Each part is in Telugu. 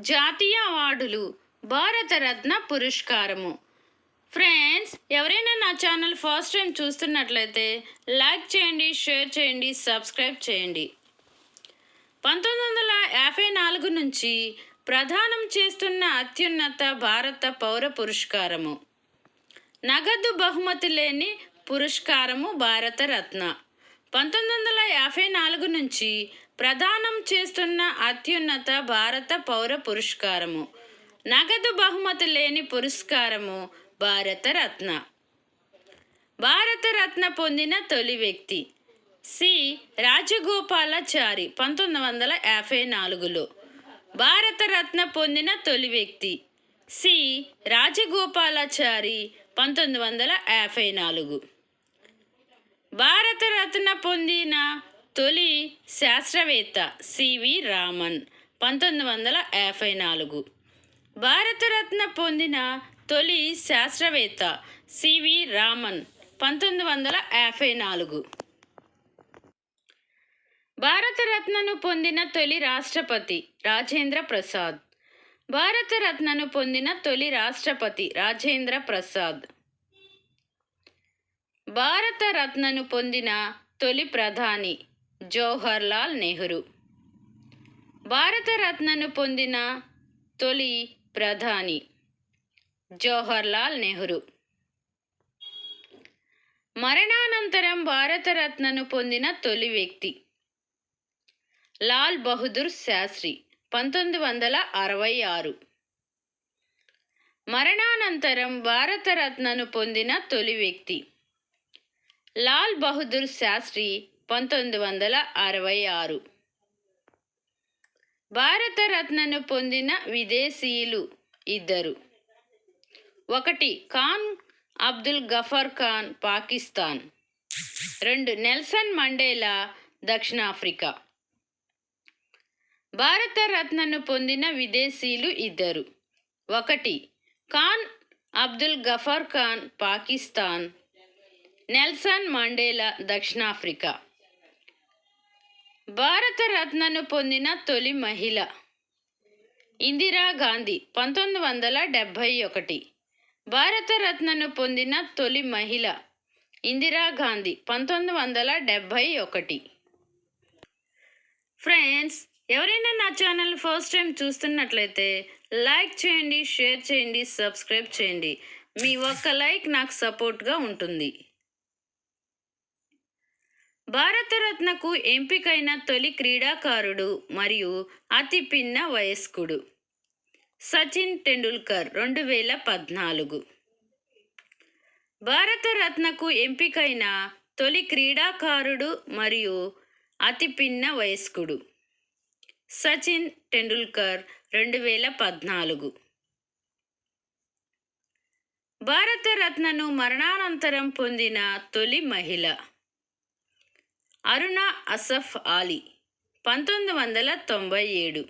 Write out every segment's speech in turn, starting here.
జాతీయ అవార్డులు భారతరత్న పురస్కారము. ఫ్రెండ్స్ ఎవరైనా నా ఛానల్ ఫస్ట్ టైం చూస్తున్నట్లయితే లైక్ చేయండి షేర్ చేయండి సబ్స్క్రైబ్ చేయండి. పంతొమ్మిది వందల యాభై నాలుగు నుంచి ప్రదానం చేస్తున్న అత్యున్నత భారత పౌర పురస్కారము. నగదు బహుమతి లేని పురస్కారము భారతరత్న. పంతొమ్మిది వందల యాభై నాలుగు నుంచి ప్రదానం చేస్తున్న అత్యున్నత భారత పౌర పురస్కారము నగదు బహుమతి లేని పురస్కారము భారతరత్న. భారతరత్న పొందిన తొలి వ్యక్తి సి. రాజగోపాలాచారి పంతొమ్మిది వందల యాభై నాలుగులో. భారతరత్న పొందిన తొలి వ్యక్తి సి. రాజగోపాలాచారి పంతొమ్మిది వందల యాభై నాలుగు. భారతరత్న పొందిన తొలి శాస్త్రవేత్త సివి రామన్ పంతొమ్మిది వందల యాభై నాలుగు. భారతరత్న పొందిన తొలి శాస్త్రవేత్త సివి రామన్ పంతొమ్మిది వందల యాభై నాలుగు. భారతరత్నను పొందిన తొలి రాష్ట్రపతి రాజేంద్ర ప్రసాద్. భారతరత్నను పొందిన తొలి రాష్ట్రపతి రాజేంద్ర ప్రసాద్. భారతరత్నను పొందిన తొలి ప్రధాని జవహర్లాల్ నెహ్రూ. భారతరత్నను పొందిన తొలి ప్రధాని జవహర్లాల్ నెహ్రూ. మరణానంతరం భారతరత్నను పొందిన తొలి వ్యక్తి లాల్ బహదూర్ శాస్త్రి పంతొమ్మిది వందల అరవై ఆరు. మరణానంతరం భారతరత్నను పొందిన తొలి వ్యక్తి లాల్ బహదూర్ శాస్త్రి పంతొమ్మిది వందల అరవై ఆరు. భారతరత్నను పొందిన విదేశీయులు ఇద్దరు. ఒకటి ఖాన్ అబ్దుల్ గఫర్ ఖాన్ పాకిస్తాన్. రెండు నెల్సన్ మండేలా దక్షిణాఫ్రికా. భారతరత్నను పొందిన విదేశీయులు ఇద్దరు. ఒకటి ఖాన్ అబ్దుల్ గఫర్ ఖాన్ పాకిస్తాన్. నెల్సన్ మండేలా దక్షిణాఫ్రికా. భారతరత్నను పొందిన తొలి మహిళ ఇందిరాగాంధీ పంతొమ్మిది వందల డెబ్భై ఒకటి. భారతరత్నను పొందిన తొలి మహిళ ఇందిరాగాంధీ పంతొమ్మిది వందల డెబ్భై ఒకటి. ఫ్రెండ్స్ ఎవరైనా నా ఛానల్ ఫస్ట్ టైం చూస్తున్నట్లయితే లైక్ చేయండి షేర్ చేయండి సబ్స్క్రైబ్ చేయండి. మీ ఒక్క లైక్ నాకు సపోర్ట్గా ఉంటుంది. భారతరత్నకు ఎంపికైన తొలి క్రీడాకారుడు మరియు అతి పిన్న వయస్కుడు. సచిన్ టెండూల్కర్ రెండు వేల పద్నాలుగు భారతరత్నకు ఎంపికైన తొలి క్రీడాకారుడు మరియు అతి పిన్న వయస్కుడు. సచిన్ టెండూల్కర్ రెండు వేల పద్నాలుగు భారతరత్నను మరణానంతరం పొందిన తొలి మహిళ. అరుణ అసఫ్ ఆలీ పంతొమ్మిది వందల తొంభై ఏడు.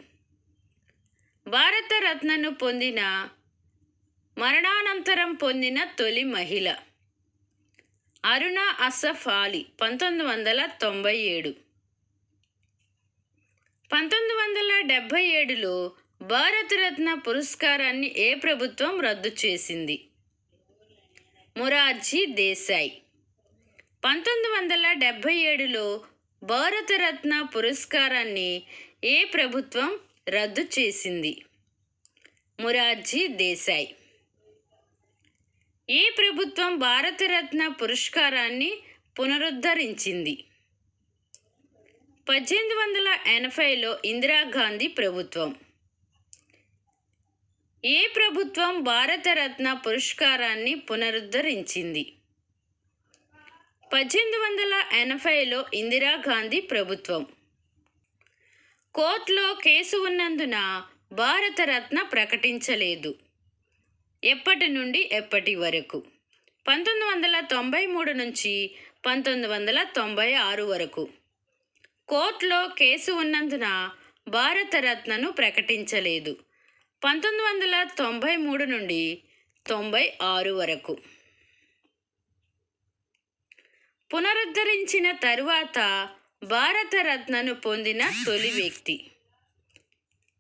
భారతరత్నను పొందిన మరణానంతరం పొందిన తొలి మహిళ. అరుణ అసఫ్ ఆలీ పంతొమ్మిది వందల తొంభై ఏడు. పంతొమ్మిది వందల డెబ్భై ఏడులో భారతరత్న పురస్కారాన్ని ఏ ప్రభుత్వం రద్దు చేసింది? మొరార్జీ దేశాయ్. పంతొమ్మిది వందల డెబ్భై ఏడులో భారతరత్న పురస్కారాన్ని ఏ ప్రభుత్వం రద్దు చేసింది? మురార్జీ దేశాయ్. ఏ ప్రభుత్వం భారతరత్న పురస్కారాన్ని పునరుద్ధరించింది? పద్దెనిమిది వందల ఎనభైలో ఇందిరాగాంధీ ప్రభుత్వం. ఏ ప్రభుత్వం భారతరత్న పురస్కారాన్ని పునరుద్ధరించింది? పద్దెనిమిది వందల ఎనభైలో ఇందిరాగాంధీ ప్రభుత్వం. కోర్టులో కేసు ఉన్నందున భారతరత్న ప్రకటించలేదు. ఎప్పటి నుండి ఎప్పటి వరకు? పంతొమ్మిది వందల తొంభై మూడు నుంచి పంతొమ్మిది వందల తొంభై ఆరు వరకు. కోర్టులో కేసు ఉన్నందున భారతరత్నను ప్రకటించలేదు. పంతొమ్మిది వందల తొంభై మూడు నుండి తొంభై ఆరు వరకు. పునరుద్ధరించిన తరువాత భారతరత్నను పొందిన తొలి వ్యక్తి.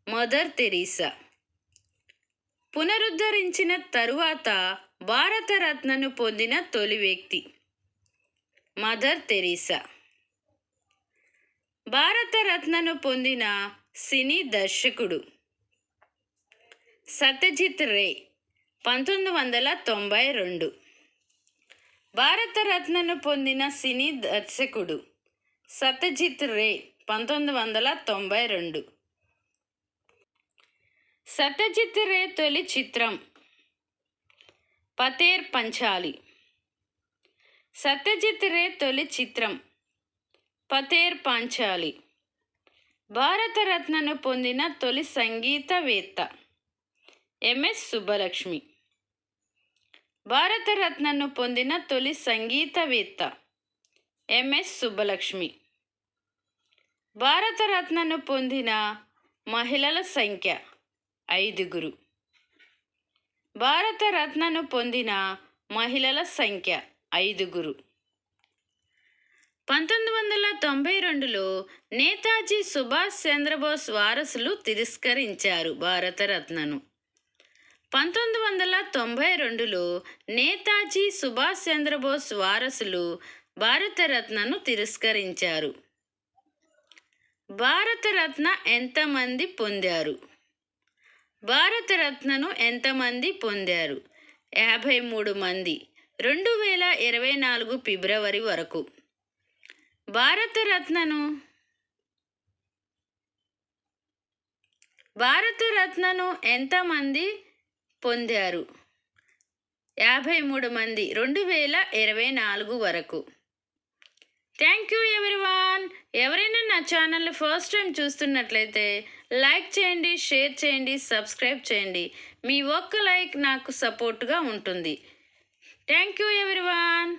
Mother Teresa. పునరుద్ధరించిన తరువాత భారతరత్నను పొందిన తొలి వ్యక్తి. Mother Teresa. భారతరత్నను పొందిన సినీ దర్శకుడు. సత్యజిత్ రే పంతొమ్మిది వందల తొంభై రెండు. భారతరత్నను పొందిన సినీ దర్శకుడు సత్యజిత్ రే పంతొమ్మిది వందల తొంభై రెండు. సత్యజిత్ రే తొలి చిత్రం పతేర్ పంచాలి. సత్యజిత్ రే తొలి చిత్రం పతేర్ పాంచాలి. భారతరత్నను పొందిన తొలి సంగీతవేత్త ఎంఎస్ సుబ్బలక్ష్మి. భారతరత్నను పొందిన తొలి సంగీతవేత్త ఎంఎస్ సుబ్బలక్ష్మి. భారతరత్నను పొందిన మహిళల సంఖ్య ఐదుగురు. భారతరత్నను పొందిన మహిళల సంఖ్య ఐదుగురు. పంతొమ్మిది వందల తొంభై రెండులో నేతాజీ సుభాష్ చంద్రబోస్ వారసులు తిరస్కరించారు భారతరత్నను. పంతొమ్మిది వందల తొంభై రెండులో నేతాజీ సుభాష్ చంద్రబోస్ వారసులు భారతరత్నను తిరస్కరించారు. భారతరత్న ఎంతమంది పొందారు? భారతరత్నను ఎంతమంది పొందారు? యాభై మూడు మంది. రెండు వేల ఇరవై నాలుగు ఫిబ్రవరి వరకు. భారతరత్నను భారతరత్నను ఎంతమంది పొందారు. యాభై మూడు మంది రెండు వేల ఇరవై నాలుగు వరకు. Thank you everyone. ఎవరైనా నా ఛానల్ని ఫస్ట్ టైం చూస్తున్నట్లయితే లైక్ చేయండి షేర్ చేయండి సబ్స్క్రైబ్ చేయండి. మీ ఒక్క లైక్ నాకు సపోర్ట్గా ఉంటుంది. Thank you everyone.